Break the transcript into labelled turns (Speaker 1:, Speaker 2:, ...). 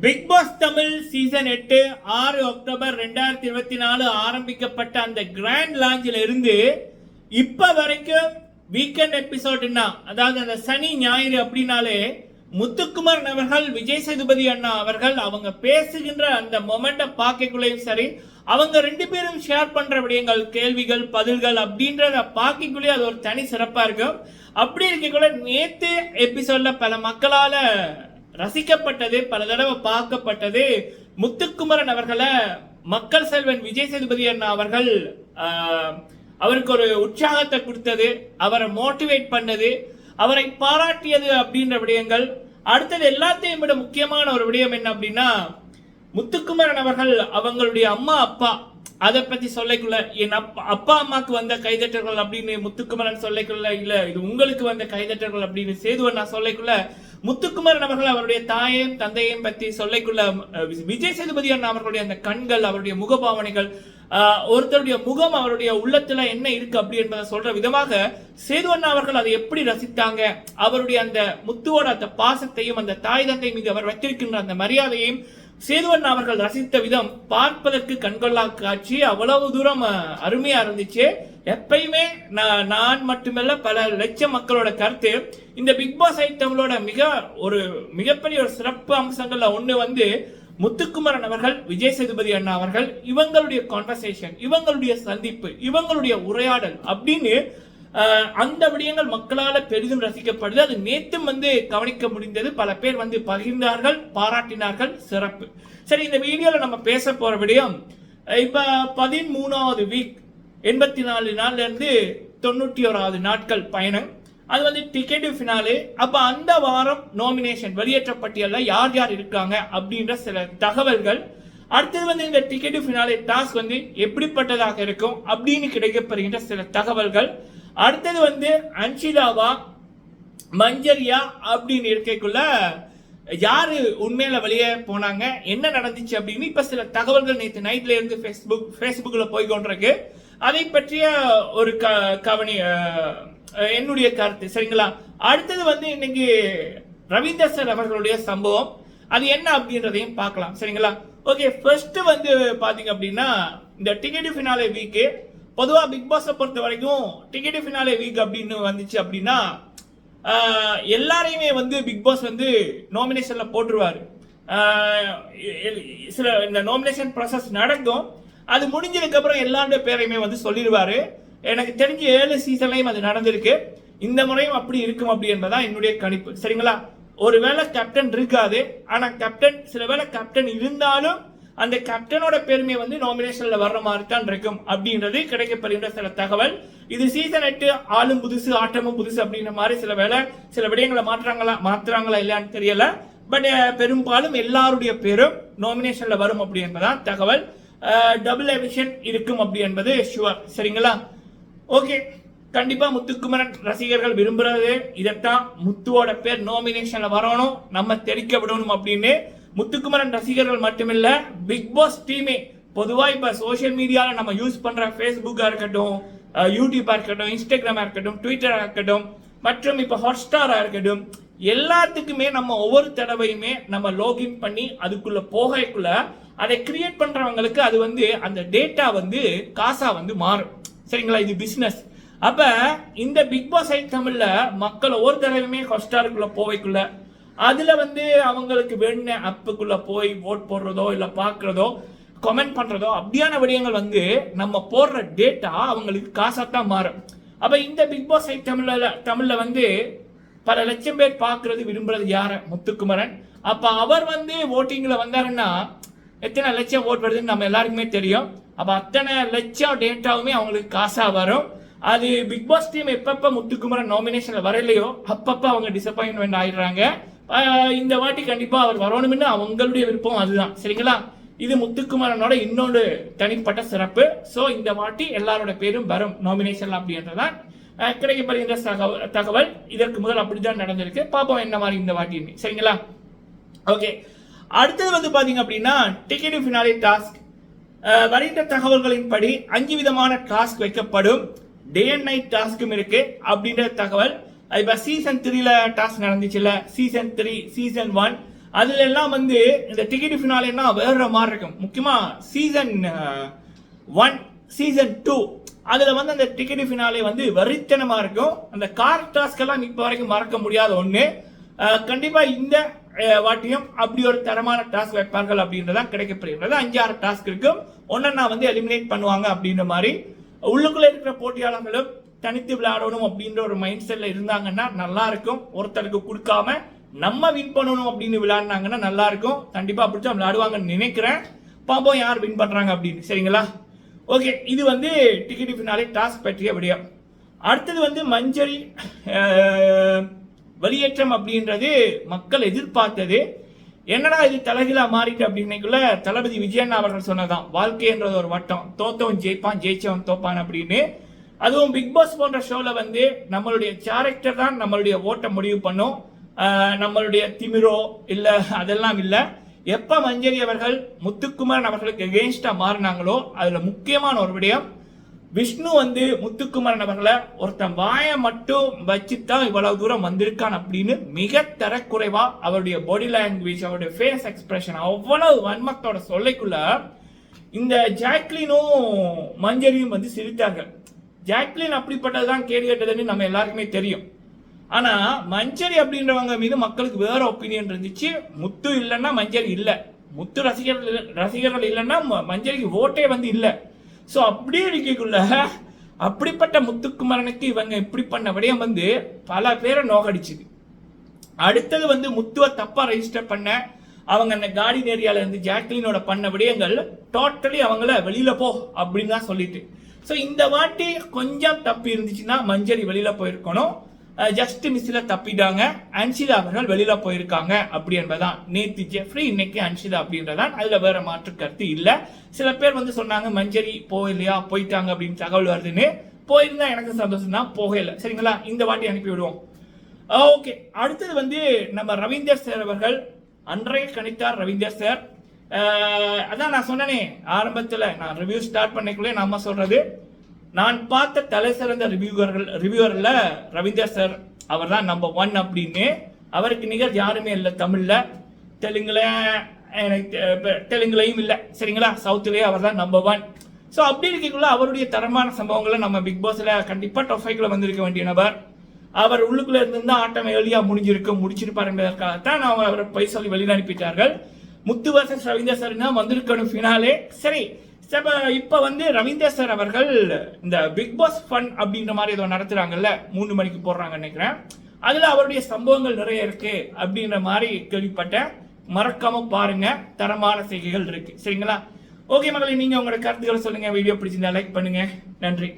Speaker 1: Big pass Tamil season எட்டு ஆறு October ரெண்டாயிரத்தி இருபத்தி நாலு ஆரம்பிக்கப்பட்ட அந்த கிராண்ட் லாஞ்சில் இருந்து இப்போ வரைக்கும் வீக்கெண்ட் எபிசோடுன்னா அதாவது அந்த சனி ஞாயிறு அப்படின்னாலே முத்துக்குமரன் அவர்கள் விஜய் சேதுபதி அண்ணா அவர்கள் அவங்க பேசுகின்ற அந்த மொமெண்ட்டை பார்க்கக்குள்ளேயும் சரி அவங்க ரெண்டு பேரும் ஷேர் பண்ற விடயங்கள் கேள்விகள் பதில்கள் அப்படின்றத பார்க்கக்குள்ளே அது ஒரு தனி சிறப்பாக இருக்கும். அப்படி இருக்கக்குள்ள நேற்று எபிசோட்ல பல மக்களால் ரசிக்கப்பட்டது பல தடவை பார்க்கப்பட்டது. முத்துக்குமரன் அவர்களை மக்கள் செல்வன் விஜய் சேதுபதி அண்ணா அவர்கள் அவருக்கு ஒரு உற்சாகத்தை கொடுத்தது அவரை மோட்டிவேட் பண்ணது அவரை பாராட்டியது அப்படின்ற விடயங்கள். அடுத்தது எல்லாத்தையும் விட முக்கியமான ஒரு விடயம் என்ன அப்படின்னா முத்துக்குமரன் அவர்கள் அவங்களுடைய அம்மா அப்பா அதை பத்தி சொல்லிக்குள்ள என் அப்பா அப்பா அம்மாக்கு வந்த கைதட்டர்கள் அப்படின்னு முத்துக்குமரன் சொல்லிக்குள்ள இல்ல இது உங்களுக்கு வந்த கைதட்டர்கள் அப்படின்னு சேதுவன் நான் சொல்லிக்குள்ள முத்துக்குமரன் அவர்கள் அவருடைய தாயையும் தந்தையையும் பற்றி சொல்லிக்குள்ள விஜய் சேதுபதி அண்ணா அவர்களுடைய அந்த கண்கள் அவருடைய முகபாவனைகள் ஒருத்தருடைய முகம் அவருடைய உள்ளத்துல என்ன இருக்கு அப்படி என்பதை சொல்ற விதமாக சேது அண்ணா அவர்கள் அதை எப்படி ரசித்தாங்க? அவருடைய அந்த முத்துவோட அந்த பாசத்தையும் அந்த தாய் தந்தை மீது அவர் வைத்திருக்கின்ற அந்த மரியாதையையும் சேதுவன் அவர்கள் ரசித்த விதம் பார்ப்பதற்கு கண்கொள்ளா காட்சி. அவ்வளவு தூரம் அருமையா இருந்துச்சு. எப்பயுமே நான் நான் மட்டுமல்ல பல லட்சம் மக்களோட கருத்து. இந்த பிக் பாஸ் ஐட்டங்களோட மிக ஒரு மிகப்பெரிய ஒரு சிறப்பு அம்சங்கள்ல ஒண்ணு வந்து முத்துக்குமரன் அவர்கள் விஜய் சேதுபதி அண்ணா அவர்கள் இவங்களுடைய கான்வர்சேஷன் இவங்களுடைய சந்திப்பு இவங்களுடைய உரையாடல் அப்படின்னு அந்த விடயங்கள் மக்களால் பெரிதும் ரசிக்கப்படுது. அது நேற்றும் வந்து கவனிக்க முடிந்தது. பல பேர் வந்து பகிர்ந்தார்கள் பாராட்டினார்கள் சிறப்பு. சரி இந்த வீடியோவில் நம்ம பேச போகிற விடயம் இப்போ பதிமூணாவது வீக் எண்பத்தி நாலு நாள்ல இருந்து தொண்ணூற்றி ஓராவது நாட்கள் பயணம். அது வந்து டிக்கெட் ஃபினாலே அப்போ அந்த வாரம் நாமினேஷன் வெளியேற்ற பட்டியலில் யார் யார் இருக்காங்க அப்படின்ற சில தகவல்கள். அடுத்தது வந்து இந்த டிக்கெட் ஃபினாலே டாஸ்க் வந்து எப்படிப்பட்டதாக இருக்கும் அப்படின்னு கிடைக்கப்படுகின்ற சில தகவல்கள். அடுத்தது வந்து அன்ஷிலாவா மஞ்சரியா அப்படின்னு இருக்கைக்குள்ள யாரு உண்மையில வெளியே போனாங்க என்ன நடந்துச்சு அப்படின்னு இப்ப சில தகவல்கள் நேற்று நைட்ல இருந்து ஃபேஸ்புக் ஃபேஸ்புக்ல போய் கொண்டிருக்கு. அதை பற்றிய ஒரு க கவனி என்னுடைய கருத்து சரிங்களா? அடுத்தது வந்து இன்னைக்கு ரவீந்தர் சார் அவர்களுடைய சம்பவம். அது என்ன அப்படின்றதையும் பார்க்கலாம் சரிங்களா? ஓகே ஃபர்ஸ்ட் வந்து பாத்தீங்க அப்படின்னா இந்த டிக்கெட் ஃபினாலே வீக்கு பொதுவாக பிக் பாஸை பொறுத்த வரைக்கும் டிக்கெட் ஃபினாலே வீக் அப்படின்னு வந்துச்சு அப்படின்னா எல்லாரையுமே வந்து பிக் பாஸ் வந்து நாமினேஷனில் போட்டுருவார். சில இந்த நாமினேஷன் ப்ராசஸ் நடக்கும். அது முடிஞ்சதுக்கப்புறம் எல்லாண்ட பேரையுமே வந்து சொல்லிடுவார் எனக்கு தெரிஞ்ச ஏழு சீசன்லையும் அது நடந்திருக்கு. இந்த முறையும் அப்படி இருக்கும் அப்படி என்பதான் என்னுடைய கணிப்பு. சரிங்களா? ஒருவேளை கேப்டன் இருக்காது. ஆனால் கேப்டன் சில வேளை கேப்டன் இருந்தாலும் அந்த கேப்டனோட பெருமை வந்து நாமினேஷன்ல வர்ற மாதிரி தான் இருக்கும். அப்படின்றது கிடைக்கப்படுகின்ற சில தகவல். இது சீசன் எட்டு ஆளும் புதுசு ஆட்டமும் புதுசு அப்படின்ற மாதிரி சில வேளை சில விடயங்களை மாற்றாங்களா மாற்றுறாங்களா இல்லையான்னு தெரியல. பட் பெரும்பாலும் எல்லாருடைய பேரும் நாமினேஷன்ல வரும் அப்படி என்பதான் தகவல் டபுள் எவிஷன் இருக்கும் அப்படி என்பது ஷுவர் சரிங்களா? ஓகே கண்டிப்பா முத்துக்குமரன் ரசிகர்கள் விரும்புறது இதைத்தான் முத்துவோட பேர் நாமினேஷன்ல வரணும் நம்ம தெரிக்க விடணும் அப்படின்னு முத்துக்குமரன் ரசிகர்கள் மட்டுமில்ல பிக் பாஸ் டீமே பொதுவாக இப்போ சோஷியல் மீடியாவில் நம்ம யூஸ் பண்ணுற ஃபேஸ்புக்காக இருக்கட்டும் யூடியூப்பாக இருக்கட்டும் இன்ஸ்டாகிராமா இருக்கட்டும் ட்விட்டராக இருக்கட்டும் மற்றும் இப்போ ஹாட்ஸ்டாராக இருக்கட்டும் எல்லாத்துக்குமே நம்ம ஒவ்வொரு தடவையுமே நம்ம லாகின் பண்ணி அதுக்குள்ள போகக்குள்ள அதை கிரியேட் பண்ணுறவங்களுக்கு அது வந்து அந்த டேட்டா வந்து காசாக வந்து மாறும். சரிங்களா? இது பிஸ்னஸ் அப்போ இந்த பிக் பாஸ் ஐ மக்கள் ஒவ்வொரு தடவையுமே ஹாட்ஸ்டாருக்குள்ளே போவைக்குள்ள அதில் வந்து அவங்களுக்கு வேணுன அப்புக்குள்ளே போய் ஓட் போடுறதோ இல்லை பார்க்குறதோ கமெண்ட் பண்ணுறதோ அப்படியான விடயங்கள் வந்து நம்ம போடுற டேட்டா அவங்களுக்கு காசாத்தான் மாறும். அப்போ இந்த பிக் பாஸ் ஐ தமிழில் தமிழில் வந்து பல லட்சம் பேர் பார்க்கறது விரும்புறது யார? முத்துக்குமரன். அப்போ அவர் வந்து ஓட்டிங்கில் வந்தாருன்னா எத்தனை லட்சம் ஓட் வருதுன்னு நம்ம எல்லாருக்குமே தெரியும். அப்போ அத்தனை லட்சம் டேட்டாவுமே அவங்களுக்கு காசாக வரும். அது பிக் பாஸ் டீம் எப்பப்போ முத்துக்குமரன் நாமினேஷனில் வரலையோ அப்பப்போ அவங்க டிசப்பாயின்மெண்ட் ஆயிடுறாங்க. இந்த வாட்டி கண்டிப்பா அவர் வரணும்னு அவங்களுடைய விருப்பம் அதுதான். சரிங்களா? இது முத்துக்குமரனோட இன்னொரு தனிப்பட்ட சிறப்பு. ஸோ இந்த வாட்டி எல்லாரோட பேரும் வரும் நாமினேஷன் அப்படின்றதான் கிடைக்கப்படுகின்ற தகவல் தகவல். இதற்கு முதல் அப்படிதான் நடந்திருக்கு. பாப்போம் என்ன மாதிரி இந்த வாட்டி சரிங்களா? ஓகே அடுத்தது வந்து பாத்தீங்க அப்படின்னா டிக்கெட் ஃபினாலே டாஸ்க் வருகின்ற தகவல்களின்படி அஞ்சு விதமான டாஸ்க் வைக்கப்படும் டே அண்ட் நைட் டாஸ்க்கும் இருக்கு. அப்படின்ற தகவல். இப்போ சீசன் த்ரீல டாஸ்க் நடந்துச்சுல்ல? சீசன் த்ரீ சீசன் ஒன் அதுல எல்லாம் வந்து இந்த டிக்கெட் ஃபினாலேனா வேற மாதிரி இருக்கும். முக்கியமாக சீசன் ஒன் சீசன் டூ அதில் வந்து அந்த டிக்கெட் ஃபினாலே வந்து வரித்தனமாக இருக்கும். அந்த கார் டாஸ்கெல்லாம் இப்போ வரைக்கும் மறக்க முடியாத ஒன்று கண்டிப்பாக இந்த வாட்டியும் அப்படி ஒரு தரமான டாஸ்க் வைப்பார்கள் அப்படின்றதான் கிடைக்கப்படுகிறது. அஞ்சாறு டாஸ்க் இருக்கும். ஒன்னா வந்து எலிமினேட் பண்ணுவாங்க அப்படின்ற மாதிரி. உள்ளுக்குள்ளே இருக்கிற போட்டியாளர்களும் தனித்து விளையாடணும் அப்படின்ற ஒரு மைண்ட் செட்ல இருந்தாங்கன்னா நல்லா இருக்கும் ஒருத்தருக்கு கொடுக்காம நம்ம வின் பண்ணணும் அப்படின்னு விளையாடினாங்கன்னா நல்லா இருக்கும் கண்டிப்பா அப்படித்தான் விளையாடுவாங்கன்னு நினைக்கிறேன். பாப்போம் யார் வின் பண்றாங்க அப்படின்னு. சரிங்களா? ஓகே இது வந்து டிக்கெட் ஃபினாலே டாஸ்க் பற்றிய விடயம் அடுத்தது வந்து மஞ்சள் வெளியேற்றம் அப்படின்றது மக்கள் எதிர்பார்த்தது. என்னடா இது தலைகீழா மாறிட்டு அப்படின்னைக்குள்ள தளபதி விஜயன் அவர்கள் சொன்னதான் வாழ்க்கைன்றது ஒரு வட்டம். தோத்தவன் ஜெயிப்பான் ஜெயிச்சவன் தோப்பான் அப்படின்னு அதுவும் பிக் பாஸ் போன்ற ஷோவில் வந்து நம்மளுடைய கேரக்டர் தான் நம்மளுடைய ஓட்டை முடிவு பண்ணும். நம்மளுடைய திமிரோ இல்லை அதெல்லாம் இல்லை. எப்போ மஞ்சரி அவர்கள் முத்துக்குமரன் அவர்களுக்கு எகெயின்ஸ்டாக மாறினாங்களோ அதில் முக்கியமான ஒரு விடயம் விஷ்ணு வந்து முத்துக்குமரன் அவர்களை ஒருத்தன் வாயை மட்டும் வச்சுதான் இவ்வளவு தூரம் வந்திருக்கான் அப்படின்னு மிக தரக்குறைவா அவருடைய பாடி லாங்குவேஜ் அவருடைய ஃபேஸ் எக்ஸ்பிரஷன் அவ்வளவு வன்மத்தோட சொல்லைக்குள்ள இந்த ஜாக்லினும் மஞ்சரியும் வந்து சிரித்தார்கள். ஜாக்லின் அப்படிப்பட்டதுதான் கேடு கேட்டதுன்னு நம்ம எல்லாருக்குமே தெரியும். ஆனால் மஞ்சரி அப்படின்றவங்க மீது மக்களுக்கு வேற ஒப்பீனியன் இருந்துச்சு. முத்து இல்லைன்னா மஞ்சரி இல்லை. முத்து ரசிகர்கள் ரசிகர்கள் இல்லைன்னா ம- மஞ்சரிக்கு ஓட்டே வந்து இல்லை. ஸோ அப்படியே இருக்கக்குள்ள அப்படிப்பட்ட முத்துக்குமரனுக்கு இவங்க இப்படி பண்ண விடயம் வந்து பல பேரை நோகடிச்சுது அடுத்தது வந்து முத்துவை தப்பாக ரெஜிஸ்டர் பண்ண அவங்க அந்த கார்டன் ஏரியாவில் இருந்து ஜாக்லினோட பண்ண விடயங்கள் டோட்டலி அவங்கள வெளியில் போ அப்படின்னு தான் சொல்லிட்டு. ஸோ இந்த வாட்டி கொஞ்சம் தப்பி இருந்துச்சுன்னா மஞ்சரி வெளியில் போயிருக்கணும். ஜஸ்ட் மிஸ்ல தப்பிட்டாங்க. அன்ஷிதா அவர்கள் வெளியில போயிருக்காங்க அப்படி என்பதான் நேத்து ஜெஃப்ரி இன்னைக்கு அன்ஷிதா அப்படின்றதான் அதுல வேற மாற்று கருத்து இல்ல. சில பேர் வந்து சொன்னாங்க மஞ்சரி போகலையா போயிட்டாங்க அப்படின்னு தகவல் வருதுன்னு. போயிருந்தா எனக்கு சந்தோஷம் தான் போகல. சரிங்களா? இந்த வாட்டி அனுப்பி விடுவோம் ஓகே அடுத்தது வந்து நம்ம ரவீந்தர் சார் அவர்கள் அன்றைய கணித்தார் ரவீந்தர் சார் அதான் நான் சொன்னேனே ஆரம்பத்தில் நான் ரிவ்யூ ஸ்டார்ட் பண்ணிக்குள்ளே நம்ம சொல்கிறது நான் பார்த்த தலை சிறந்த ரிவ்யூவர்கள் ரிவ்யூவரில் ரவீந்தர் சார் அவர் தான் நம்பர் ஒன் அப்படின்னு. அவருக்கு நிகர் யாருமே இல்லை தமிழில். தெலுங்குல எனக்கு தெ- தெலுங்குலையும் இல்லை. சரிங்களா? சவுத்துலேயே அவர் தான் நம்பர் ஒன் ஸோ அப்படி இருக்கக்குள்ள அவருடைய தரமான சம்பவங்களை நம்ம பிக் பாஸில் கண்டிப்பாக டொஃபைக்கில் வந்திருக்க வேண்டிய நபர். அவர் உள்ளுக்குள்ளே இருந்திருந்தா ஆட்டம் எளியா முடிஞ்சிருக்கும் முடிச்சிருப்பார் என்பதற்காகத்தான் நான் அவரை போய் சொல்லி வெளியில அனுப்பிட்டார்கள். முத்து வர்சஸ் ரவீந்தர் சார் தான் வந்திருக்கணும் ஃபினாலே சரி சப்ப இப்போ வந்து ரவீந்தர் சார் அவர்கள் இந்த பிக் பாஸ் ஃபன் அப்படின்ற மாதிரி ஏதோ நடத்துகிறாங்கல்ல மூணு மணிக்கு போடுறாங்கன்னு நினைக்கிறேன். அதில் அவருடைய சம்பவங்கள் நிறைய இருக்கு அப்படின்ற மாதிரி கேள்விப்பட்டேன். மறக்காம பாருங்க தரமான செய்கைகள் இருக்கு. சரிங்களா? ஓகே மகளே நீங்க உங்களோட கருத்துக்களை சொல்லுங்க. வீடியோ பிடிச்சிருந்தா லைக் பண்ணுங்க. நன்றி.